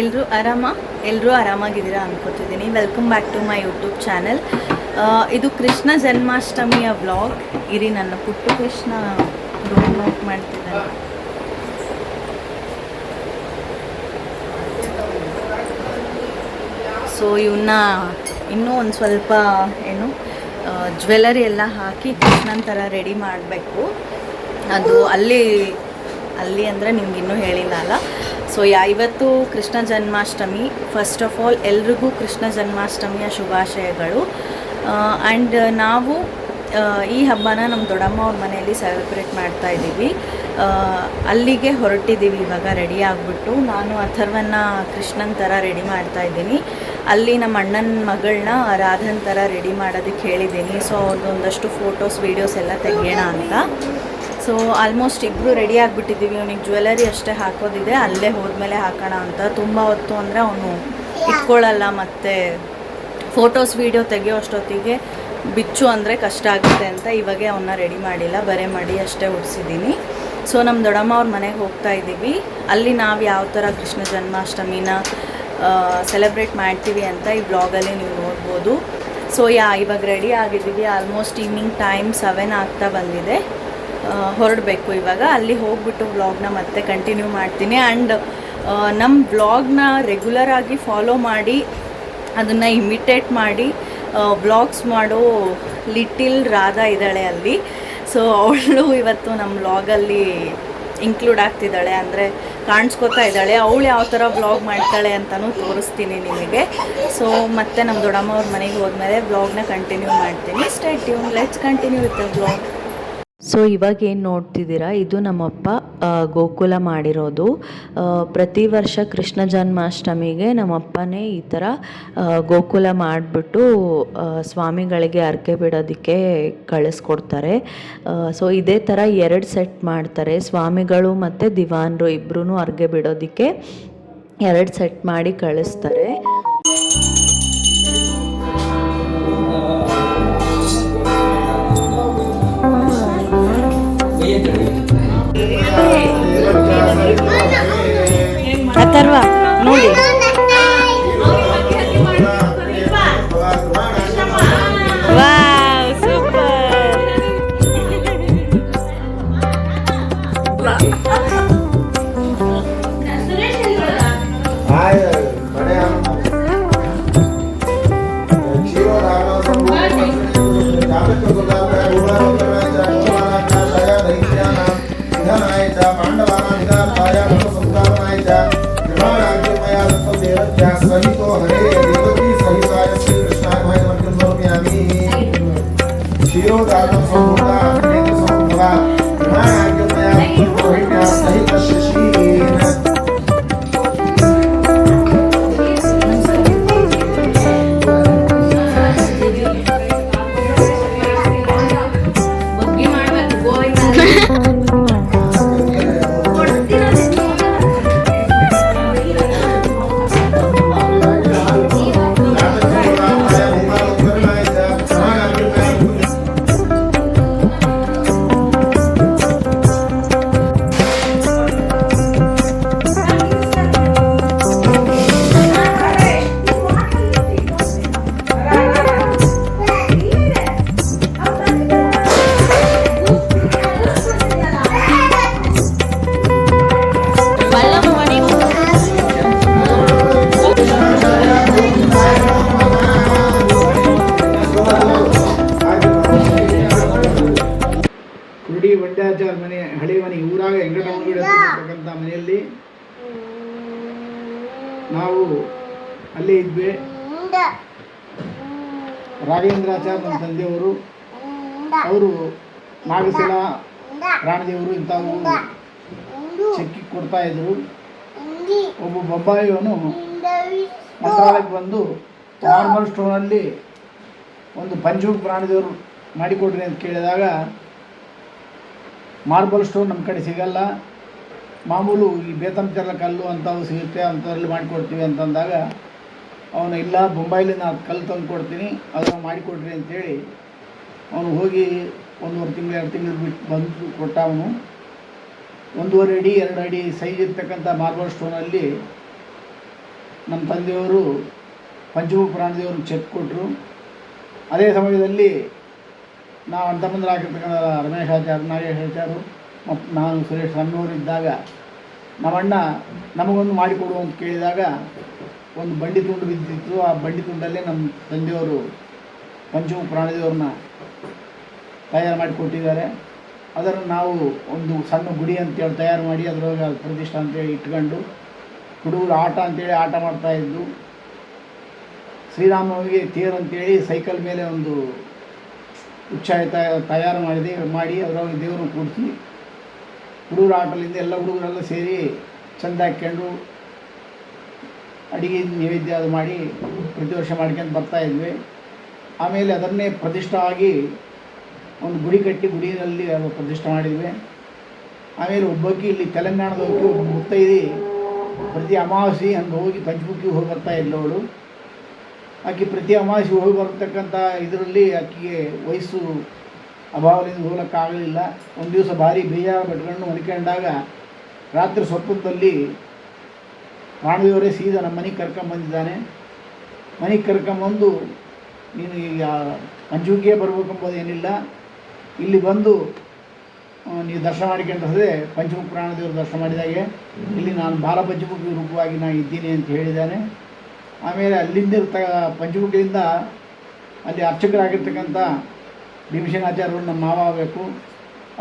ಎಲ್ಲರೂ ಆರಾಮ? ಎಲ್ಲರೂ ಆರಾಮಾಗಿದ್ದೀರಾ ಅನ್ಕೋತಿದ್ದೀನಿ. Welcome back to my YouTube channel ಇದು ಕೃಷ್ಣ ಜನ್ಮಾಷ್ಟಮಿಯ ವ್ಲಾಗ್ ಇರಿ, ನನ್ನ ಪುಟ್ಟು ಕೃಷ್ಣ ರೋಡ್ ನೋಟ್ ಮಾಡ್ತಿದ್ದಾನೆ. ಸೊ ಇವನ್ನ ಇನ್ನೂ ಒಂದು ಸ್ವಲ್ಪ, ಏನು ಜ್ಯುವೆಲರಿ ಎಲ್ಲ ಹಾಕಿ ಕೃಷ್ಣನ ಥರ ರೆಡಿ ಮಾಡಬೇಕು. ಅದು ಅಲ್ಲಿ ಅಲ್ಲಿ ಅಂದರೆ ನಿಮ್ಗೆ ಇನ್ನೂ ಹೇಳಿಲ್ಲ ಅಲ್ಲ. ಸೊ ಇವತ್ತು Krishna Janmashtami. First of all ಎಲ್ರಿಗೂ ಕೃಷ್ಣ ಜನ್ಮಾಷ್ಟಮಿಯ ಶುಭಾಶಯಗಳು. ಆ್ಯಂಡ್ ನಾವು ಈ ಹಬ್ಬನ ನಮ್ಮ ದೊಡ್ಡಮ್ಮ ಅವ್ರ ಮನೆಯಲ್ಲಿ ಸೆಲೆಬ್ರೇಟ್ ಮಾಡ್ತಾ ಇದ್ದೀವಿ. ಅಲ್ಲಿಗೆ ಹೊರಟಿದ್ದೀವಿ ಇವಾಗ, ರೆಡಿ ಆಗಿಬಿಟ್ಟು. ನಾನು ಅಥರ್ವನ್ನ ಕೃಷ್ಣನ ಥರ ರೆಡಿ ಮಾಡ್ತಾ ಇದ್ದೀನಿ. ಅಲ್ಲಿ ನಮ್ಮ ಅಣ್ಣನ ಮಗಳನ್ನ ರಾಧನ್ ಥರ ರೆಡಿ ಮಾಡೋದಕ್ಕೆ ಹೇಳಿದ್ದೀನಿ. ಸೊ ಅವ್ರದ್ದು ಒಂದಷ್ಟು ಫೋಟೋಸ್ ವೀಡಿಯೋಸ್ ಎಲ್ಲ ತೆಗೆಯೋಣ ಅಂತ. ಸೊ ಆಲ್ಮೋಸ್ಟ್ ಇಬ್ಬರು ರೆಡಿ ಆಗಿಬಿಟ್ಟಿದ್ದೀವಿ. ಅವನಿಗೆ ಜ್ಯುವೆಲರಿ ಅಷ್ಟೇ ಹಾಕೋದಿದೆ. ಅಲ್ಲೇ ಹೋದ್ಮೇಲೆ ಹಾಕೋಣ ಅಂತ. ತುಂಬ ಹೊತ್ತು ಅಂದರೆ ಅವನು ಇಟ್ಕೊಳ್ಳಲ್ಲ ಮತ್ತು ಫೋಟೋಸ್ ವೀಡಿಯೋ ತೆಗಿಯೋ ಅಷ್ಟೊತ್ತಿಗೆ ಬಿಚ್ಚು ಅಂದರೆ ಕಷ್ಟ ಆಗುತ್ತೆ ಅಂತ ಇವಾಗೆ ಅವನ್ನ ರೆಡಿ ಮಾಡಿಲ್ಲ. ಬರೆ ಮಾಡಿ ಅಷ್ಟೇ ಉಡ್ಸಿದ್ದೀನಿ. ಸೊ ನಮ್ಮ ದೊಡ್ಡಮ್ಮ ಅವ್ರ ಮನೆಗೆ ಹೋಗ್ತಾ ಇದ್ದೀವಿ. ಅಲ್ಲಿ ನಾವು ಯಾವ ಥರ ಕೃಷ್ಣ ಜನ್ಮಾಷ್ಟಮಿನ ಸೆಲೆಬ್ರೇಟ್ ಮಾಡ್ತೀವಿ ಅಂತ ಈ ಬ್ಲಾಗಲ್ಲಿ ನೀವು ನೋಡ್ಬೋದು. ಸೊ ಯಾ, ಇವಾಗ ರೆಡಿ ಆಗಿದ್ದೀವಿ. ಆಲ್ಮೋಸ್ಟ್ ಈವ್ನಿಂಗ್ ಟೈಮ್ ಸೆವೆನ್ ಆಗ್ತಾ ಬಂದಿದೆ. ಹೊರಡಬೇಕು ಇವಾಗ. ಅಲ್ಲಿ ಹೋಗ್ಬಿಟ್ಟು ವ್ಲಾಗ್ನ ಮತ್ತೆ ಕಂಟಿನ್ಯೂ ಮಾಡ್ತೀನಿ. ಆ್ಯಂಡ್ ನಮ್ಮ ವ್ಲಾಗ್ನ ರೆಗ್ಯುಲರ್ ಆಗಿ ಫಾಲೋ ಮಾಡಿ, ಅದನ್ನು ಇಮಿಟೇಟ್ ಮಾಡಿ ವ್ಲಾಗ್ಸ್ ಮಾಡೋ ಲಿಟಿಲ್ ರಾಧಾ ಇದ್ದಾಳೆ ಅಲ್ಲಿ. ಸೊ ಅವಳು ಇವತ್ತು ನಮ್ಮ ವ್ಲಾಗಲ್ಲಿ ಇನ್ಕ್ಲೂಡ್ ಆಗ್ತಿದ್ದಾಳೆ. ಅಂದರೆ ಕಾಣಿಸ್ಕೊತಾ ಇದ್ದಾಳೆ. ಅವಳು ಯಾವ ಥರ ವ್ಲಾಗ್ ಮಾಡ್ತಾಳೆ ಅಂತಲೂ ತೋರಿಸ್ತೀನಿ ನಿಮಗೆ. ಸೊ ಮತ್ತೆ ನಮ್ಮ ದೊಡ್ಡಮ್ಮ ಅವ್ರ ಮನೆಗೆ ಹೋದ್ಮೇಲೆ ವ್ಲಾಗ್ನ ಕಂಟಿನ್ಯೂ ಮಾಡ್ತೀನಿ. Stay tune let's continue with the vlog so ಇವಾಗ ಏನು ನೋಡ್ತಿದ್ದೀರಾ? ಇದು ನಮ್ಮಪ್ಪ ಗೋಕುಲ ಮಾಡಿರೋದು. ಪ್ರತಿ ವರ್ಷ ಕೃಷ್ಣ ಜನ್ಮಾಷ್ಟಮಿಗೆ ನಮ್ಮಪ್ಪನೇ ಈ ಥರ ಗೋಕುಲ ಮಾಡಿಬಿಟ್ಟು ಸ್ವಾಮಿಗಳಿಗೆ ಅರ್ಕೆ ಬಿಡೋದಕ್ಕೆ ಕಳಿಸ್ಕೊಡ್ತಾರೆ. ಸೊ ಇದೇ ಥರ ಎರಡು ಸೆಟ್ ಮಾಡ್ತಾರೆ. ಸ್ವಾಮಿಗಳು ಮತ್ತು ದಿವಾನರು ಇಬ್ಬರೂ ಅರ್ಗೆ ಬಿಡೋದಕ್ಕೆ ಎರಡು ಸೆಟ್ ಮಾಡಿ ಕಳಿಸ್ತಾರೆ. Ai, ai. ತಂದೆಯವರು ಅವರು ನಾಗಸೇನ ಪ್ರಾಣದೇವರು ಇಂಥವು ಚೆಕ್ಕಿ ಕೊಡ್ತಾ ಇದ್ರು. ಒಬ್ಬ ಬೊಬ್ಬಾಯಿಯವನು ಮಂತ್ರಾಲಯಕ್ಕೆ ಬಂದು ನಾರ್ಮಲ್ ಸ್ಟೋನಲ್ಲಿ ಒಂದು ಪಂಚಮುಖ ಪ್ರಾಣದೇವರು ಮಾಡಿಕೊಡ್ರಿ ಅಂತ ಕೇಳಿದಾಗ ಮಾರ್ಬಲ್ ಸ್ಟೋನ್ ನಮ್ಮ ಕಡೆ ಸಿಗಲ್ಲ. ಮಾಮೂಲು ಈ ಬೇತಂಚರ್ಲ ಕಲ್ಲು ಅಂಥವು ಸಿಗುತ್ತೆ ಅಂಥದ್ರಲ್ಲಿ ಮಾಡಿಕೊಡ್ತೀವಿ ಅಂತಂದಾಗ ಅವನು, ಇಲ್ಲ ಬೊಂಬಾಯಲ್ಲಿ ನಾನು ಕಲ್ಲು ತಂದು ಕೊಡ್ತೀನಿ, ಅದನ್ನು ಮಾಡಿಕೊಡ್ರಿ ಅಂತೇಳಿ ಅವನು ಹೋಗಿ ಒಂದೂವರೆ ತಿಂಗಳು, ಎರಡು ತಿಂಗಳು ಬಿಟ್ಟು ಬಂದು ಕೊಟ್ಟ ಅವನು ಒಂದೂವರೆ ಅಡಿ, ಎರಡು ಅಡಿ ಸೈಜ್ ಇರ್ತಕ್ಕಂಥ ಮಾರ್ಬಲ್ ಸ್ಟೋನಲ್ಲಿ ನಮ್ಮ ತಂದೆಯವರು ಪಂಚಮುಖ ಪ್ರಾಣದೇವರು ಚೆಕ್ ಕೊಟ್ಟರು. ಅದೇ ಸಮಯದಲ್ಲಿ ನಾವು ಅಣ್ಣ ತಮ್ಮಂದರಾಗಿರ್ತಕ್ಕಂಥ ರಮೇಶ್ ಆಚಾರ್ಯ ನಾಗೇಶ್ ಆಚಾರ್ಯರು ಮತ್ತು ನಾನು ಸುರೇಶ್ ಸಣ್ಣವರು ಇದ್ದಾಗ ನಮ್ಮಣ್ಣ ನಮಗೊಂದು ಮಾಡಿಕೊಡು ಅಂತ ಕೇಳಿದಾಗ ಒಂದು ಬಂಡಿ ತುಂಡು ಬಿದ್ದಿತ್ತು. ಆ ಬಂಡಿ ತುಂಡಲ್ಲೇ ನಮ್ಮ ತಂದೆಯವರು ಪಂಚಮ ಪ್ರಾಣದೇವರನ್ನ ತಯಾರು ಮಾಡಿ ಕೊಟ್ಟಿದ್ದಾರೆ. ಅದನ್ನು ನಾವು ಒಂದು ಸಣ್ಣ ಗುಡಿ ಅಂತೇಳಿ ತಯಾರು ಮಾಡಿ ಅದರೊಳಗೆ ಪ್ರತಿಷ್ಠೆ ಅಂತೇಳಿ ಇಟ್ಕೊಂಡು ಹುಡುಗರು ಆಟ ಅಂತೇಳಿ ಆಟ ಮಾಡ್ತಾ ಇದ್ದು ಶ್ರೀರಾಮನಿಗೆ ತೇರು ಅಂತೇಳಿ ಸೈಕಲ್ ಮೇಲೆ ಒಂದು ಉಚ್ಚಾಯ ತಯಾರು ಮಾಡಿದೆ, ಮಾಡಿ ಅದರೊಳಗೆ ದೇವರನ್ನು ಕೂಡಿಸಿ ಹುಡುಗರ ಆಟಲಿಂದ ಎಲ್ಲ ಹುಡುಗರೆಲ್ಲ ಸೇರಿ ಚೆಂದ ಹಾಕ್ಕೊಂಡು ಅಡಿಗೆ ನೈವೇದ್ಯ ಅದು ಮಾಡಿ ಪ್ರತಿ ವರ್ಷ ಮಾಡ್ಕೊಂಡು ಬರ್ತಾ ಇದ್ವಿ. ಆಮೇಲೆ ಅದನ್ನೇ ಪ್ರತಿಷ್ಠವಾಗಿ ಒಂದು ಗುಡಿ ಕಟ್ಟಿ ಗುಡಿಯಲ್ಲಿ ಅದು ಪ್ರತಿಷ್ಠೆ ಮಾಡಿದ್ವಿ. ಆಮೇಲೆ ಒಬ್ಬಕ್ಕಿ ಇಲ್ಲಿ ತೆಲಂಗಾಣದ ಹೋಗಿ ಮುತ್ತೈದಿ ಪ್ರತಿ ಅಮಾವಾಸ್ಯೆ ಹಂಗೆ ಹೋಗಿ ಪಂಚಮುಖಿ ಹೋಗಿ ಬರ್ತಾ ಇದ್ದವಳು ಆಕೆ ಪ್ರತಿ ಅಮಾವಾಸ್ಯೆ ಹೋಗಿ ಬರ್ತಕ್ಕಂಥ ಇದರಲ್ಲಿ ಆಕೆಗೆ ವಯಸ್ಸು ಅಭಾವದಿಂದ ಹೋಗಲಿಕ್ಕಾಗಲಿಲ್ಲ ಒಂದು ದಿವಸ ಭಾರಿ ಬೇಜಾರು ಬಿಟ್ಕೊಂಡು ಮಲ್ಕೊಂಡಾಗ ರಾತ್ರಿ ಸ್ವಪ್ನದಲ್ಲಿ ಪ್ರಾಣದೇವರೇ ಸೀದಾ ನಮ್ಮ ಮನೆಗೆ ಕರ್ಕೊಂಬಂದಿದ್ದಾನೆ ಮನೆಗೆ ಕರ್ಕೊಂಬಂದು ನೀನು ಈಗ ಪಂಚಮುಖಿಗೆ ಏನಿಲ್ಲ. ಇಲ್ಲಿ ಬಂದು ನೀವು ದರ್ಶನ ಮಾಡಿಕೊಂಡ್ರೆ ಪಂಚಮುಖ ಪ್ರಾಣದೇವರು ದರ್ಶನ ಮಾಡಿದಾಗೆ. ಇಲ್ಲಿ ನಾನು ಬಾಲ ಪಂಚಮುಖಿ ರೂಪವಾಗಿ ನಾನು ಇದ್ದೀನಿ ಅಂತ ಹೇಳಿದ್ದಾನೆ. ಆಮೇಲೆ ಅಲ್ಲಿಂದ ಪಂಚಮುಖಿಯಿಂದ ಅಲ್ಲಿ ಅರ್ಚಕರಾಗಿರ್ತಕ್ಕಂಥ ಭೀಮಸೇನಾಚಾರ್ಯರು ನಮ್ಮ ಮಾವ ಆಗಬೇಕು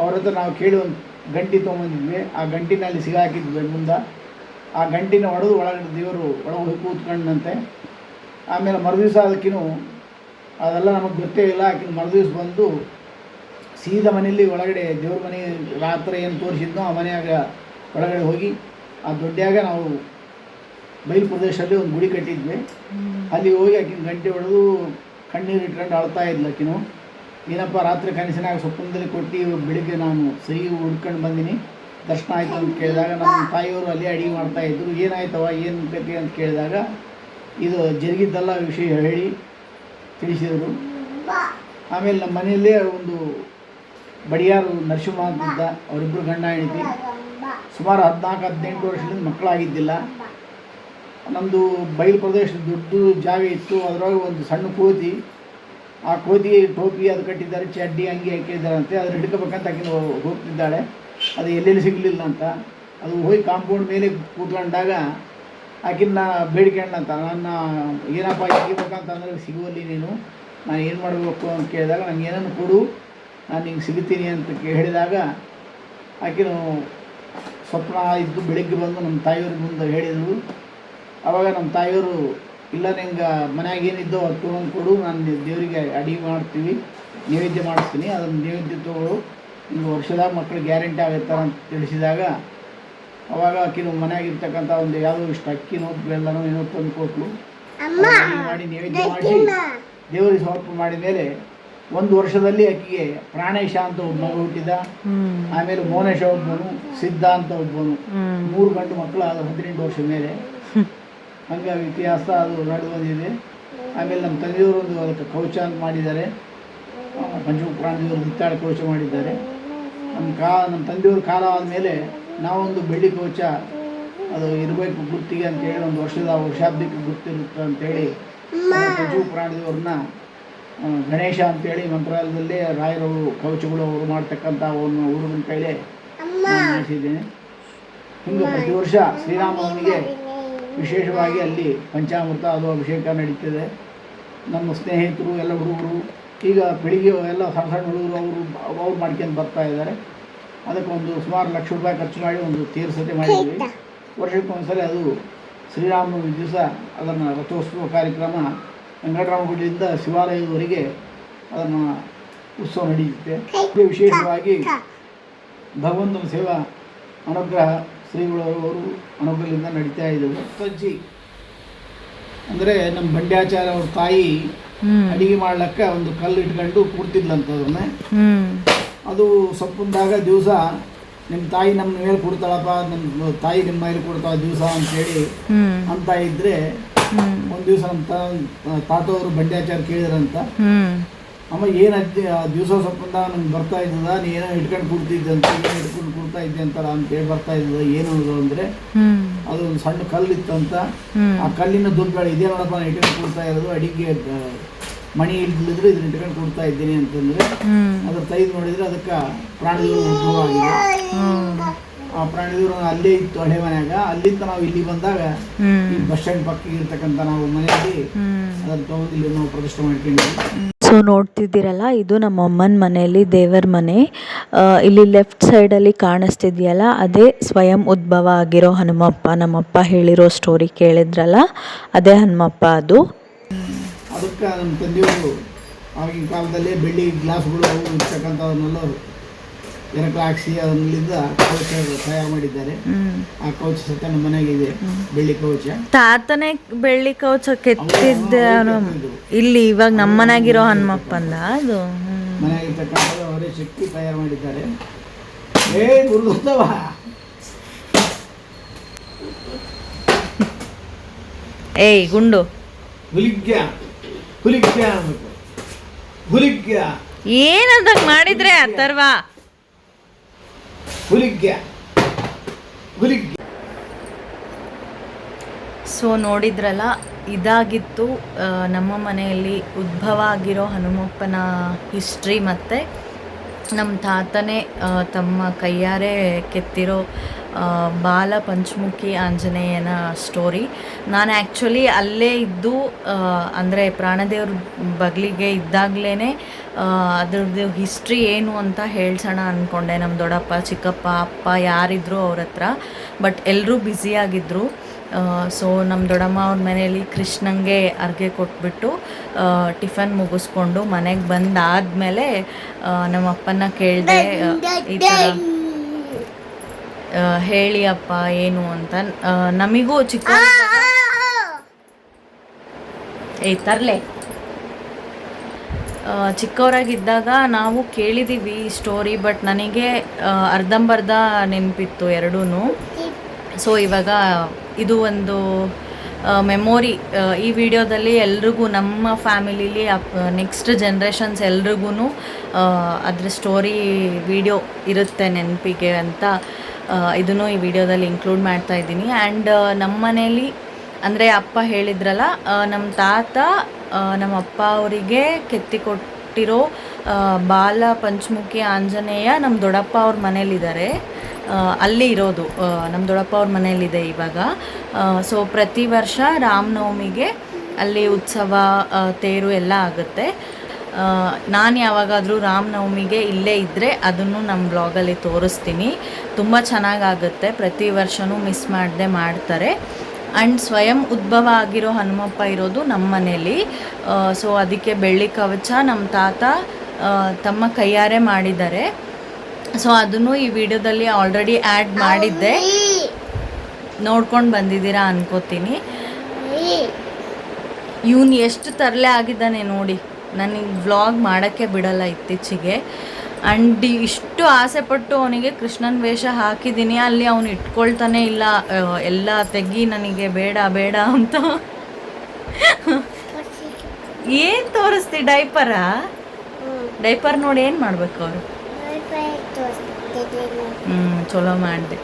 ಅವ್ರ ಹತ್ರ ನಾವು ಕೇಳಿ ಒಂದು ಗಂಟಿ ತೊಗೊಂಬಂದಿದ್ವಿ. ಆ ಗಂಟಿನಲ್ಲಿ ಸಿಗಾಕಿದ್ವಿ ಮುಂದೆ. ಆ ಗಂಟಿನ ಒಡೆದು ಒಳಗಡೆ ದೇವರು ಒಳಗೆ ಕೂತ್ಕೊಂಡಂತೆ. ಆಮೇಲೆ ಮರುದಿವಸ ಅದಕ್ಕಿನ್ನು ಅದೆಲ್ಲ ನಮಗೆ ಗೊತ್ತೇ ಇಲ್ಲ ಆಕಿನ ಮರುದಿವ್ಸ ಬಂದು ಸೀದಾ ಮನೆಯಲ್ಲಿ ಒಳಗಡೆ ದೇವ್ರ ಮನೆ ರಾತ್ರಿ ಏನು ತೋರಿಸಿದ್ನೋ ಆ ಮನೆಯಾಗ ಒಳಗಡೆ ಹೋಗಿ ಆ ದೊಡ್ಡಾಗ ನಾವು ಬಯಲು ಪ್ರದೇಶದಲ್ಲಿ ಒಂದು ಗುಡಿ ಕಟ್ಟಿದ್ವಿ. ಅಲ್ಲಿ ಹೋಗಿ ಆಕಿನ ಗಂಟೆ ಹೊಡೆದು ಕಣ್ಣೀರು ಇಟ್ಕೊಂಡು ಅಳ್ತಾ ಇದ್ಲು ಆಕಿನೂ. ಏನಪ್ಪ ರಾತ್ರಿ ಕನಸಿನಾಗ ಸ್ವಪ್ನದಲ್ಲಿ ಕೊಟ್ಟು ಬೆಳಿಗ್ಗೆ ನಾನು ಸಹಿ ಹುಡ್ಕೊಂಡು ಬಂದೀನಿ. ದರ್ಶನ ಆಯಿತು ಅಂತ ಕೇಳಿದಾಗ ನಮ್ಮ ತಾಯಿಯವರು ಅಲ್ಲಿ ಅಡಿಗೆ ಮಾಡ್ತಾ ಇದ್ರು. ಏನಾಯ್ತವ ಏನು ಕತೆ ಅಂತ ಕೇಳಿದಾಗ ಇದು ಜರುಗಿದ್ದೆಲ್ಲ ವಿಷಯ ಹೇಳಿ ತಿಳಿಸಿದರು. ಆಮೇಲೆ ನಮ್ಮ ಮನೆಯಲ್ಲೇ ಒಂದು ಬಡಿಯಾರು ನರಸಿಂಹ ಅಂತಿದ್ದ ಅವರಿಬ್ಬರು ಗಂಡ ಹೆಂಡತಿ. ಸುಮಾರು ಹದಿನಾಲ್ಕು, ಹದಿನೆಂಟು ವರ್ಷದಿಂದ ಮಕ್ಕಳಾಗಿದ್ದಿಲ್ಲ. ನಮ್ಮದು ಬಯಲು ಪ್ರದೇಶ ದೊಡ್ಡ ಜಾಗ ಇತ್ತು. ಅದರೊಳಗೆ ಒಂದು ಸಣ್ಣ ಕೋತಿ. ಆ ಕೋತಿ ಟೋಪಿ ಅದು ಕಟ್ಟಿದ್ದಾರೆ. ಚಡ್ಡಿ, ಅಂಗಿ ಹಾಕಿದ್ದಾರಂತೆ ಅದನ್ನ ಹಿಡ್ಕೋಬೇಕಂತ ಆಕಿನ ಹೋಗ್ತಿದ್ದಾಳೆ. ಅದು ಎಲ್ಲೆಲ್ಲಿ ಸಿಗಲಿಲ್ಲ ಅಂತ. ಅದು ಹೋಗಿ ಕಾಂಪೌಂಡ್ ಮೇಲೆ ಕೂತ್ಕೊಂಡಾಗ ಆಕಿನ್ನ ಬೇಡ್ಕೊಂಡಂತ ನನ್ನ ಏನಪ್ಪ ಸಿಗಬೇಕಂತ ಅಂದ್ರೆ ಸಿಗುವಲ್ಲಿ ನೀನು, ನಾನು ಏನು ಮಾಡಬೇಕು ಅಂತ ಕೇಳಿದಾಗ ನಂಗೆ ಏನನ್ನು ಕೊಡು, ನಾನು ನಿಂಗೆ ಸಿಗುತ್ತೀನಿ ಅಂತ ಹೇಳಿದಾಗ ಆಕಿನ ಸ್ವಪ್ನ ಇದ್ದು ಬೆಳಿಗ್ಗೆ ಬಂದು ನಮ್ಮ ತಾಯಿಯವ್ರ ಮುಂದೆ ಹೇಳಿದರು. ಆವಾಗ ನಮ್ಮ ತಾಯಿಯವರು ಇಲ್ಲ ನಿಂಗೆ ಮನೆಯಾಗ ಏನಿದ್ದೋ ಅದು ತೊಗೊಂಡು ಕೊಡು, ನಾನು ದೇವರಿಗೆ ಅಡಿಗೆ ಮಾಡ್ತೀವಿ, ನೈವೇದ್ಯ ಮಾಡಿಸ್ತೀನಿ, ಅದನ್ನು ನೈವೇದ್ಯ ತಗೊಳ್ಳು ನಿಮ್ಗೆ ವರ್ಷದಾಗ ಮಕ್ಕಳು ಗ್ಯಾರಂಟಿ ಆಗುತ್ತಾರೆ ಅಂತ ತಿಳಿಸಿದಾಗ ಅವಾಗ ಆಕಿನ ಮನ್ಯಾಗ ಇರ್ತಕ್ಕಂಥ ಒಂದು ಯಾವುದೋ ಇಷ್ಟು ಅಕ್ಕಿನೋ ಬೆಲ್ಲನೋ ಏನೋ ತಂದು ಕೊಟ್ಟು ಮಾಡಿ ನೈವೇದ್ಯ ಮಾಡಿ ದೇವರಿಗೆ ಸಮರ್ಪಣೆ ಮಾಡಿದ ಮೇಲೆ ಒಂದು ವರ್ಷದಲ್ಲಿ ಆಕೆಗೆ ಪ್ರಾಣೇಶ ಅಂತ ಒಬ್ಬ ಮಗು ಹುಟ್ಟಿದ. ಆಮೇಲೆ ಮೋನೇಶ ಒಬ್ಬನು ಸಿದ್ಧ ಅಂತ ಒಬ್ಬನು ಮೂರು ಗಂಡು ಮಕ್ಕಳು ಅದು ಹದಿನೆಂಟು ವರ್ಷದ ಮೇಲೆ. ಹಂಗಾಗಿ ಇತಿಹಾಸ ಅದು ನಡೆದು ಬಂದಿದೆ. ಆಮೇಲೆ ನಮ್ಮ ತಂದೆಯವರು ಒಂದು ಅದಕ್ಕೆ ಕವಚ ಅಂತ ಮಾಡಿದ್ದಾರೆ. ಪಂಚಮ ಹಿತ್ತಾಳೆ ಕವಚ ಮಾಡಿದ್ದಾರೆ. ನಮ್ಮ ಕಾ ನಮ್ಮ ತಂದೆಯವ್ರ ಕಾಲ ಆದಮೇಲೆ ನಾವೊಂದು ಬೆಳ್ಳಿ ಕವಚ ಅದು ಇರಬೇಕು ಗುತ್ತಿಗೆ ಅಂತೇಳಿ ಒಂದು ವರ್ಷದ ವರ್ಷಾಬ್ದಕ್ಕೆ ಗುರ್ತಿರುತ್ತೆ ಅಂತೇಳಿ ಪಂಚಮುಖ ಪ್ರಾಣಿದವ್ರನ್ನ ಗಣೇಶ ಅಂತೇಳಿ ಮಂತ್ರಾಲಯದಲ್ಲಿ ರಾಯರವರು ಕವಚಗಳು ಅವರು ಮಾಡ್ತಕ್ಕಂಥ ಒಂದು ಕೈಲೇ ನಾನು ಮಾಡಿಸಿದ್ದೇನೆ ಹಿಂಗೆ ಪ್ರತಿ ವರ್ಷ ಶ್ರೀರಾಮನವನಿಗೆ ವಿಶೇಷವಾಗಿ ಅಲ್ಲಿ ಪಂಚಾಮೃತ ಅದು ಅಭಿಷೇಕ ನಡೀತದೆ. ನಮ್ಮ ಸ್ನೇಹಿತರು ಎಲ್ಲ ಹುಡುಗರು ಈಗ ಬೆಳಿಗ್ಗೆ ಎಲ್ಲ ಸಣ್ಣ ಸಣ್ಣ ಹುಡುಗರು ಅವರು ಅವ್ರು ಮಾಡ್ಕೊಂಡು ಬರ್ತಾ ಇದ್ದಾರೆ. ಅದಕ್ಕೆ ಒಂದು ಸುಮಾರು ಲಕ್ಷ ರೂಪಾಯಿ ಖರ್ಚು ಮಾಡಿ ಒಂದು ತೇರು ಸತಿ ಮಾಡಿದ್ವಿ ವರ್ಷಕ್ಕೆ ಒಂದ್ಸಲ ಅದು ಶ್ರೀರಾಮ ದಿವಸ ಅದನ್ನು ರಥೋತ್ಸವ ಕಾರ್ಯಕ್ರಮ ವೆಂಕಟರಾಮಗುಡಿಯಿಂದ ಶಿವಾಲಯದವರೆಗೆ ಅದನ್ನು ಉತ್ಸವ ನಡೆಯುತ್ತೆ. ವಿಶೇಷವಾಗಿ ಭಗವಂತನ ಸೇವಾ ಅನುಗ್ರಹ ಶ್ರೀಗಳವರು ಅನುಗ್ರಹದಿಂದ ನಡೀತಾ ಇದ್ದವು. ಸಜ್ಜಿ ಅಂದರೆ ನಮ್ಮ ಬಂಡ್ಯಾಚಾರ್ಯ ಅವ್ರ ತಾಯಿ ಅಡಿಗೆ ಮಾಡ್ಲಕ್ಕ ಒಂದು ಕಲ್ಲು ಇಟ್ಕೊಂಡು ಕೂಡ್ತಿದ್ಲಂತ ಅದನ್ನ ಅದು ಸೊಪ್ಪುಂದಾಗ ದಿವಸ ನಿಮ್ಮ ತಾಯಿ ನಮ್ಮ ಮೇಲೆ ಕೊಡ್ತಾಳಪ್ಪ ನಮ್ಮ ತಾಯಿ ನಿಮ್ಮ ಮೇಲೆ ಕೊಡ್ತಾಳ ದಿವಸ ಅಂತ ಹೇಳಿ ಅಂತ ಇದ್ರೆ ಒಂದು ದಿವಸ ನಮ್ಮ ತಾತ ತಾತವರು ಬಂಡ್ಯಾಚಾರ ಕೇಳಿದ್ರಂತ. ಅಮ್ಮ ಏನು ಆ ದಿವಸ ಸ್ವಲ್ಪ ನಂಗೆ ಬರ್ತಾ ಇದ್ದದ ನೀ ಏನೋ ಇಟ್ಕೊಂಡು ಕೂಡ್ತಿದ್ದೆ ಅಂತ ಏನೋ ಇಟ್ಕೊಂಡು ಕೂಡ್ತಾ ಇದ್ದೆ ಅಂತಾರ ಅಂತ ಹೇಳಿ ಬರ್ತಾ ಇದ್ದದ ಏನು ಅದು ಅಂದರೆ ಅದು ಒಂದು ಸಣ್ಣ ಕಲ್ಲು ಇತ್ತಂತ ಆ ಕಲ್ಲಿನ ದುಡ್ಡು ಇದೇ ನೋಡಪ್ಪ ನಾನು ಇಟ್ಕೊಂಡು ಕೂಡ್ತಾ ಇರೋದು ಅಡಿಗೆ ಮಣಿ ಇಲ್ದಿದ್ರೆ ಇದನ್ನ ಇಟ್ಕೊಂಡು ಕೊಡ್ತಾ ಇದ್ದೀನಿ ಅಂತಂದ್ರೆ ಅದ್ರ ತೈದು ನೋಡಿದ್ರೆ ಅದಕ್ಕೆ ಪ್ರಾಣಿಗಳು ಆಗಿದೆ ಆ ಪ್ರಾಣಿಗಳು ಅಲ್ಲೇ ಇತ್ತು ಹಳೆ ಮನೆಯಾಗ ಅಲ್ಲಿಂದ ನಾವು ಇಲ್ಲಿ ಬಂದಾಗ ಈ ಬಸ್ ಸ್ಟ್ಯಾಂಡ್ ಪಕ್ಕ ಇರ್ತಕ್ಕಂಥ ನಾವು ಮನೆಯಲ್ಲಿ ಅದನ್ನ ಅದನ್ನು ತಗೊಂಡು ಇಲ್ಲಿ ನಾವು ಪ್ರತಿಷ್ಠೆ ಮಾಡ್ಕೊಂಡಿದ್ವಿ. ಸೊ ನೋಡ್ತಿದ್ದೀರಲ್ಲ, ಇದು ನಮ್ಮ ಅಮ್ಮನ ಮನೆಯಲ್ಲಿ, ದೇವರ ಮನೆ. ಇಲ್ಲಿ ಲೆಫ್ಟ್ ಸೈಡಲ್ಲಿ ಕಾಣಿಸ್ತಿದೆಯಲ್ಲ, ಅದೇ ಸ್ವಯಂ ಉದ್ಭವ ಆಗಿರೋ ಹನುಮಪ್ಪ. ನಮ್ಮಪ್ಪ ಹೇಳಿರೋ ಸ್ಟೋರಿ ಕೇಳಿದ್ರಲ್ಲ, ಅದೇ ಹನುಮಪ್ಪ ಅದು. ಅದಕ್ಕೆ ನಮ್ಮ ತಂದೆಯವರು ಆಗಿನ ಕಾಲದಲ್ಲಿ ಬೆಳ್ಳಿ ಗ್ಲಾಸ್ಗಳು ಅವು ಇರ್ತಕ್ಕಂಥವನ್ನೆಲ್ಲ ಎರಕ ಹಾಕ್ಸಿ ಅದನ್ನಿಂದ ಕೌಚ ತಯಾರು ಮಾಡಿದ್ದಾರೆ. ಆ ಕೌಚ ಸತ ನಮ್ಮ ಇದೆ ಬೆಳ್ಳಿ ಕೌಚ ತಾತನೇ ಬೆಳ್ಳಿ ಕೌಚ ಕೆತ್ತಿದ್ದ ಇಲ್ಲಿ ಇವಾಗ ನಮ್ಮ ಮನೆಗಿರೋ ಹನುಮಪ್ಪಂದ ಅದು. ಹ್ಮ್. ಮನೆಯಾಗಿರ್ತಕ್ಕಂಥದ್ದು ಅವರೇ ಶಕ್ತಿ ತಯಾರು ಮಾಡಿದ್ದಾರೆ. ಏ ಗುರುದತ್ತವ ಏಯ್ ಗುಂಡು. ಹುಲಿಗ್ಯ. ಹುಲಿಗ್ಯ ಹುಲಿಗ್ಯ. ಏನಂದಂಗ್ ಮಾಡಿದ್ರೆ ಅಥರ್ವ? ಸೊ ನೋಡಿದ್ರಲ್ಲ, ಇದಾಗಿತ್ತು ನಮ್ಮ ಮನೆಯಲ್ಲಿ ಉದ್ಭವ ಆಗಿರೋ ಹನುಮಪ್ಪನ ಹಿಸ್ಟ್ರಿ ಮತ್ತು ನಮ್ಮ ತಾತನೇ ತಮ್ಮ ಕೈಯಾರೆ ಕೆತ್ತಿರೋ ಬಾಲ ಪಂಚಮುಖಿ ಆಂಜನೇಯನ ಸ್ಟೋರಿ ನಾನು ಆ್ಯಕ್ಚುಲಿ ಅಲ್ಲೇ ಇದ್ದು ಅಂದರೆ ಪ್ರಾಣದೇವ್ರ ಬಗಲಿಗೆ ಇದ್ದಾಗಲೇ ಅದ್ರದ್ದು ಹಿಸ್ಟ್ರಿ ಏನು ಅಂತ ಹೇಳ್ಸೋಣ ಅಂದ್ಕೊಂಡೆ ನಮ್ಮ ದೊಡ್ಡಪ್ಪ, ಚಿಕ್ಕಪ್ಪ, ಅಪ್ಪ ಯಾರಿದ್ರು ಅವ್ರ ಹತ್ರ. ಬಟ್ ಎಲ್ಲರೂ ಬ್ಯುಸಿಯಾಗಿದ್ದರು ಸೊ ನಮ್ಮ ದೊಡ್ಡಮ್ಮ ಅವ್ರ ಮನೆಯಲ್ಲಿ ಕೃಷ್ಣಂಗೆ ಅರ್ಗೆ ಕೊಟ್ಬಿಟ್ಟು ಟಿಫನ್ ಮುಗಿಸ್ಕೊಂಡು ಮನೆಗೆ ಬಂದಾದಮೇಲೆ ನಮ್ಮ ಅಪ್ಪನ ಕೇಳಿದೆ ಈ ಥರ ಹೇಳಿ ಅಪ್ಪ ಏನು ಅಂತ. ನಮಗೂ ಚಿಕ್ಕ ಏ ತರ್ಲೆ. ಚಿಕ್ಕವರಾಗಿದ್ದಾಗ ನಾವು ಕೇಳಿದ್ದೀವಿ ಈ ಸ್ಟೋರಿ ಬಟ್ ನನಗೆ ಅರ್ಧಂಬರ್ಧ ನೆನಪಿತ್ತು ಎರಡೂ ಸೊ ಇವಾಗ ಇದು ಒಂದು ಮೆಮೊರಿ ಈ ವಿಡಿಯೋದಲ್ಲಿ ಎಲ್ರಿಗೂ ನಮ್ಮ ಫ್ಯಾಮಿಲಿಲಿ ನೆಕ್ಸ್ಟ್ ಜನ್ರೇಷನ್ಸ್ ಎಲ್ರಿಗೂ ಅದ್ರ ಸ್ಟೋರಿ ವಿಡಿಯೋ ಇರುತ್ತೆ ನೆನಪಿಗೆ ಅಂತ. ಇದನ್ನು ಈ ವಿಡಿಯೋದಲ್ಲಿ ಇನ್ಕ್ಲೂಡ್ ಮಾಡ್ತಾ ಇದ್ದೀನಿ. ಆ್ಯಂಡ್ ನಮ್ಮ ಮನೇಲಿ, ಅಂದರೆ ಅಪ್ಪ ಹೇಳಿದ್ರಲ್ಲ ನಮ್ಮ ತಾತ ನಮ್ಮ ಅಪ್ಪ ಅವರಿಗೆ ಕೆತ್ತಿ ಕೊಟ್ಟಿರೋ ಬಾಲ ಪಂಚಮುಖಿ ಆಂಜನೇಯ ನಮ್ಮ ದೊಡ್ಡಪ್ಪ ಅವ್ರ ಮನೇಲಿದ್ದಾರೆ. ಅಲ್ಲಿ ಇರೋದು ನಮ್ಮ ದೊಡ್ಡಪ್ಪ ಅವ್ರ ಮನೇಲಿದೆ ಇವಾಗ. ಸೊ ಪ್ರತಿ ವರ್ಷ ರಾಮನವಮಿಗೆ ಅಲ್ಲಿ ಉತ್ಸವ ತೇರು ಎಲ್ಲ ಆಗುತ್ತೆ. ನಾನು ಯಾವಾಗಾದರೂ ರಾಮನವಮಿಗೆ ಇಲ್ಲೇ ಇದ್ದರೆ ಅದನ್ನು ನಮ್ಮ ಬ್ಲಾಗಲ್ಲಿ ತೋರಿಸ್ತೀನಿ. ತುಂಬ ಚೆನ್ನಾಗಾಗುತ್ತೆ. ಪ್ರತಿ ವರ್ಷವೂ ಮಿಸ್ ಮಾಡದೆ ಮಾಡ್ತಾರೆ. ಆ್ಯಂಡ್ ಸ್ವಯಂ ಉದ್ಭವ ಆಗಿರೋ ಹನುಮಪ್ಪ ಇರೋದು ನಮ್ಮ ಮನೇಲಿ. ಸೊ ಅದಕ್ಕೆ ಬೆಳ್ಳಿ ಕವಚ ನಮ್ಮ ತಾತ ತಮ್ಮ ಕೈಯಾರೆ ಮಾಡಿದ್ದಾರೆ. ಸೊ ಅದನ್ನು ಈ ವಿಡಿಯೋದಲ್ಲಿ ಆಲ್ರೆಡಿ ಆ್ಯಡ್ ಮಾಡಿದ್ದೆ. ನೋಡ್ಕೊಂಡು ಬಂದಿದ್ದೀರಾ ಅನ್ಕೋತೀನಿ. ಇವನು ಎಷ್ಟು ತರಲೆ ಆಗಿದ್ದಾನೆ ನೋಡಿ. ನನಗೆ ವ್ಲಾಗ್ ಮಾಡೋಕ್ಕೆ ಬಿಡಲ್ಲ ಇತ್ತೀಚೆಗೆ. ಆ್ಯಂಡ್ ಇಷ್ಟು ಆಸೆ ಪಟ್ಟು ಅವನಿಗೆ ಕೃಷ್ಣನ ವೇಷ ಹಾಕಿದ್ದೀನಿ ಅಲ್ಲಿ ಅವನು ಇಟ್ಕೊಳ್ತಾನೆ ಇಲ್ಲ ಎಲ್ಲ ತೆಗಿ ನನಗೆ ಬೇಡ ಬೇಡ ಅಂತ. ಏನು ತೋರಿಸ್ತಿ ಡೈಪರ? ಡೈಪರ್ ನೋಡಿ ಏನು ಮಾಡಬೇಕು ಅವರು? ಹ್ಞೂ ಚಲೋ ಮಾಡಿದೆ.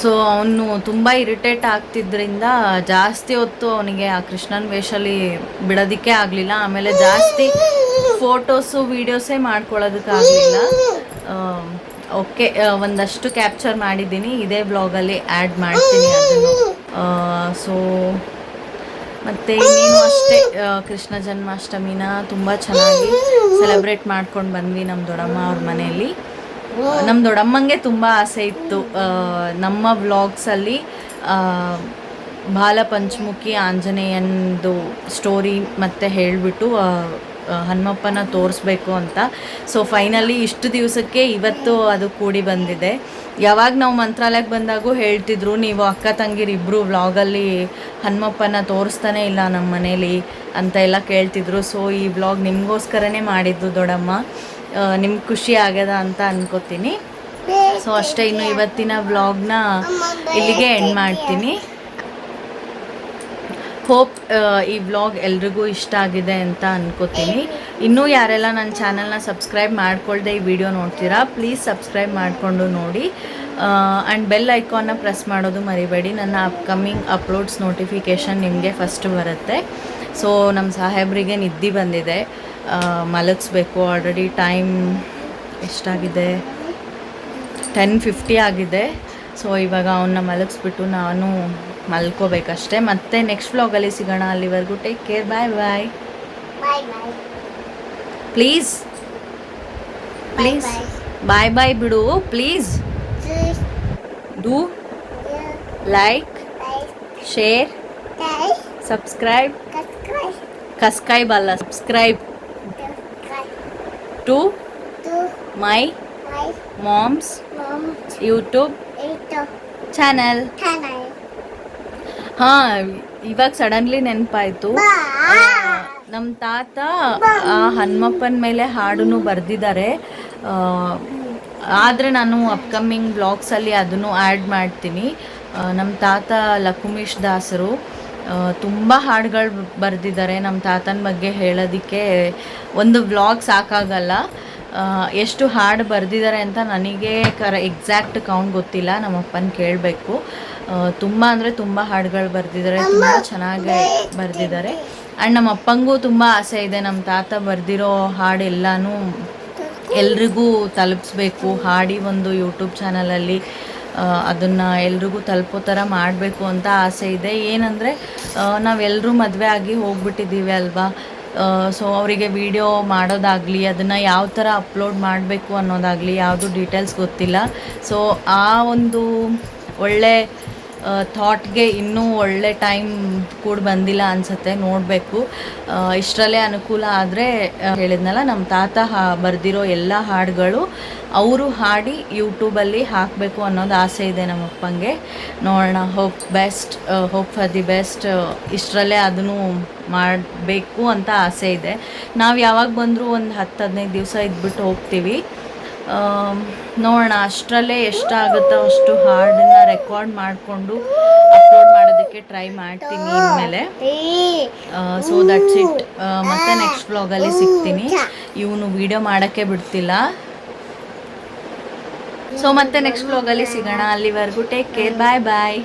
ಸೊ ಅವನು ತುಂಬ ಇರಿಟೇಟ್ ಆಗ್ತಿದ್ರಿಂದ ಜಾಸ್ತಿ ಹೊತ್ತು ಅವನಿಗೆ ಆ ಕೃಷ್ಣನ ವೇಷಲ್ಲಿ ಬಿಡೋದಕ್ಕೆ ಆಗಲಿಲ್ಲ. ಆಮೇಲೆ ಜಾಸ್ತಿ ಫೋಟೋಸು, ವೀಡಿಯೋಸೇ ಮಾಡ್ಕೊಳ್ಳೋದಕ್ಕಾಗಲಿಲ್ಲ. ಓಕೆ ಒಂದಷ್ಟು ಕ್ಯಾಪ್ಚರ್ ಮಾಡಿದ್ದೀನಿ. ಇದೇ ಬ್ಲಾಗಲ್ಲಿ ಆ್ಯಡ್ ಮಾಡ್ತೀನಿ ಅದನ್ನು. ಸೊ, ಮತ್ತು ಇನ್ನೇನು ಅಷ್ಟೇ ಕೃಷ್ಣ ಜನ್ಮಾಷ್ಟಮಿನ ತುಂಬ ಚೆನ್ನಾಗಿ ಸೆಲೆಬ್ರೇಟ್ ಮಾಡ್ಕೊಂಡು ಬಂದ್ವಿ ನಮ್ಮ ದೊಡ್ಡಮ್ಮ ಅವ್ರ ಮನೆಯಲ್ಲಿ. ನಮ್ಮ ದೊಡ್ಡಮ್ಮಂಗೆ ತುಂಬ ಆಸೆ ಇತ್ತು. ನಮ್ಮ ವ್ಲಾಗ್ಸಲ್ಲಿ ಬಾಲ ಪಂಚಮುಖಿ ಆಂಜನೇಯಂದು ಸ್ಟೋರಿ ಮತ್ತೆ ಹೇಳಿಬಿಟ್ಟು ಹನುಮಪ್ಪನ ತೋರಿಸ್ಬೇಕು ಅಂತ. ಸೊ ಫೈನಲಿ ಇಷ್ಟು ದಿವಸಕ್ಕೆ ಇವತ್ತು ಅದು ಕೂಡಿ ಬಂದಿದೆ. ಯಾವಾಗ ನಾವು ಮಂತ್ರಾಲಯಕ್ಕೆ ಬಂದಾಗೂ ಹೇಳ್ತಿದ್ರು, ನೀವು ಅಕ್ಕ ತಂಗಿರು ಇಬ್ಬರು ವ್ಲಾಗಲ್ಲಿ ಹನುಮಪ್ಪನ ತೋರಿಸ್ತಾನೆ ಇಲ್ಲ ನಮ್ಮ ಮನೇಲಿ ಅಂತ ಎಲ್ಲ ಕೇಳ್ತಿದ್ರು. ಸೊ ಈ ವ್ಲಾಗ್ ನಿಮಗೋಸ್ಕರನೇ ಮಾಡಿದ್ದು ದೊಡ್ಡಮ್ಮ. ನಿಮ್ಗೆ ಖುಷಿ ಆಗ್ಯದ ಅಂತ ಅನ್ಕೋತೀನಿ. ಸೊ ಅಷ್ಟೇ ಇನ್ನು ಇವತ್ತಿನ ವ್ಲಾಗ್ನ ಇಲ್ಲಿಗೆ ಎಂಡ್ ಮಾಡ್ತೀನಿ. ಹೋಪ್ ಈ ವ್ಲಾಗ್ ಎಲ್ರಿಗೂ ಇಷ್ಟ ಆಗಿದೆ ಅಂತ ಅನ್ಕೋತೀನಿ. ಇನ್ನೂ ಯಾರೆಲ್ಲ ನನ್ನ ಚಾನಲ್ನ ಸಬ್ಸ್ಕ್ರೈಬ್ ಮಾಡ್ಕೊಳ್ದೆ ಈ ವಿಡಿಯೋ ನೋಡ್ತೀರಾ ಪ್ಲೀಸ್ ಸಬ್ಸ್ಕ್ರೈಬ್ ಮಾಡಿಕೊಂಡು ನೋಡಿ. ಆ್ಯಂಡ್ ಬೆಲ್ ಐಕಾನ್ನ ಪ್ರೆಸ್ ಮಾಡೋದು ಮರಿಬೇಡಿ. ನನ್ನ ಅಪ್ಕಮಿಂಗ್ ಅಪ್ಲೋಡ್ಸ್ ನೋಟಿಫಿಕೇಷನ್ ನಿಮಗೆ ಫಸ್ಟ್ ಬರುತ್ತೆ. ಸೊ ನಮ್ಮ ಸಾಹೇಬ್ರಿಗೆ ನಿದ್ದೆ ಬಂದಿದೆ. ಮಲಗಿಸ್ಬೇಕು. ಆಲ್ರೆಡಿ ಟೈಮ್ ಎಷ್ಟಾಗಿದೆ? ಟೆನ್ ಫಿಫ್ಟಿ ಆಗಿದೆ. ಸೊ ಇವಾಗ ಅವನ್ನ ಮಲಗಿಸ್ಬಿಟ್ಟು ನಾನು ಮಲ್ಕೋಬೇಕಷ್ಟೇ. ಮತ್ತೆ ನೆಕ್ಸ್ಟ್ ವ್ಲಾಗಲ್ಲಿ ಸಿಗೋಣ. ಅಲ್ಲಿವರೆಗೂ take care bye bye. Please please bye bye ಬಿಡು. Please do like share like, subscribe ಅಲ್ಲ subscribe to my mom's YouTube channel. ಹಾಂ, ಇವಾಗ ಸಡನ್ಲಿ ನೆನಪಾಯ್ತು. ನಮ್ಮ ತಾತ, ಆ, ಹನುಮಪ್ಪನ ಮೇಲೆ ಹಾಡನ್ನು ಬರೆದಿದ್ದಾರೆ. ಆದರೆ ನಾನು ಅಪ್ಕಮಿಂಗ್ ಬ್ಲಾಗ್ಸಲ್ಲಿ ಅದನ್ನು ಆ್ಯಡ್ ಮಾಡ್ತೀನಿ. ನಮ್ಮ ತಾತ ಲಕುಮೇಶ್ ದಾಸರು. ತುಂಬ ಹಾಡುಗಳು ಬರೆದಿದ್ದಾರೆ. ನಮ್ಮ ತಾತನ ಬಗ್ಗೆ ಹೇಳೋದಕ್ಕೆ ಒಂದು ವ್ಲಾಗ್ ಸಾಕಾಗಲ್ಲ. ಎಷ್ಟು ಹಾಡು ಬರೆದಿದ್ದಾರೆ ಅಂತ ನನಗೆ ಕರ ಎಕ್ಸಾಕ್ಟ್ ಕೌಂಟ್ ಗೊತ್ತಿಲ್ಲ. ನಮ್ಮಪ್ಪನ ಕೇಳಬೇಕು. ತುಂಬ ಅಂದರೆ ತುಂಬ ಹಾಡುಗಳು ಬರೆದಿದ್ದಾರೆ. ತುಂಬ ಚೆನ್ನಾಗಿ ಬರೆದಿದ್ದಾರೆ. ಆ್ಯಂಡ್ ನಮ್ಮ ಅಪ್ಪಂಗೂ ತುಂಬ ಆಸೆ ಇದೆ. ನಮ್ಮ ತಾತ ಬರೆದಿರೋ ಹಾಡೆಲ್ಲನೂ ಎಲ್ರಿಗೂ ತಲುಪಿಸ್ಬೇಕು. ಹಾಡಿ ಒಂದು ಯೂಟ್ಯೂಬ್ ಚಾನಲಲ್ಲಿ ಅದನ್ನು ಎಲ್ರಿಗೂ ತಲುಪೋ ಥರ ಮಾಡಬೇಕು ಅಂತ ಆಸೆ ಇದೆ. ಏನಂದರೆ ನಾವೆಲ್ಲರೂ ಮದುವೆ ಆಗಿ ಹೋಗ್ಬಿಟ್ಟಿದ್ದೀವಿ ಅಲ್ವಾ? ಸೊ ಅವರಿಗೆ ವಿಡಿಯೋ ಮಾಡೋದಾಗಲಿ, ಅದನ್ನು ಯಾವ ಥರ ಅಪ್ಲೋಡ್ ಮಾಡಬೇಕು ಅನ್ನೋದಾಗಲಿ, ಯಾವುದು ಡೀಟೇಲ್ಸ್ ಗೊತ್ತಿಲ್ಲ. ಸೊ ಆ ಒಂದು ಒಳ್ಳೆ ಥಾಟ್ಗೆ ಇನ್ನೂ ಒಳ್ಳೆ ಟೈಮ್ ಕೂಡ ಬಂದಿಲ್ಲ ಅನಿಸುತ್ತೆ, ನೋಡಬೇಕು. ಇಷ್ಟರಲ್ಲೇ ಅನುಕೂಲ ಆದರೆ ಹೇಳಿದ್ನಲ್ಲ ನಮ್ಮ ತಾತ ಹಾ, ಬರೆದಿರೋ ಎಲ್ಲ ಹಾಡುಗಳು ಅವರು ಹಾಡಿ ಯೂಟ್ಯೂಬಲ್ಲಿ ಹಾಕಬೇಕು ಅನ್ನೋದು ಆಸೆ ಇದೆ ನಮ್ಮಪ್ಪಂಗೆ ನೋಡೋಣ hope best hope for the best ಇಷ್ಟರಲ್ಲೇ ಅದನ್ನು ಮಾಡಬೇಕು ಅಂತ ಆಸೆ ಇದೆ. ನಾವು ಯಾವಾಗ ಬಂದರೂ ಒಂದು ಹತ್ತು ಹದಿನೈದು ದಿವಸ ಇದ್ಬಿಟ್ಟು ಹೋಗ್ತೀವಿ. ನೋಡೋಣ, ಅಷ್ಟರಲ್ಲೇ ಎಷ್ಟಾಗುತ್ತೋ ಅಷ್ಟು ಹಾಡನ್ನು ರೆಕಾರ್ಡ್ ಮಾಡಿಕೊಂಡು ಅಪ್ಲೋಡ್ ಮಾಡೋದಕ್ಕೆ ಟ್ರೈ ಮಾಡ್ತೀನಿ ಇನ್ಮೇಲೆ. ಸೊ ದಟ್ಸ್ ಇಟ್ ಮತ್ತೆ ನೆಕ್ಸ್ಟ್ ವ್ಲಾಗಲ್ಲಿ ಸಿಗ್ತೀನಿ. ಇವನು ವಿಡಿಯೋ ಮಾಡೋಕ್ಕೆ ಬಿಡ್ತಿಲ್ಲ. ಸೊ ಮತ್ತೆ ನೆಕ್ಸ್ಟ್ ವ್ಲಾಗಲ್ಲಿ ಸಿಗೋಣ. ಅಲ್ಲಿವರೆಗೂ ಟೇಕ್ ಕೇರ್ ಬಾಯ್ ಬಾಯ್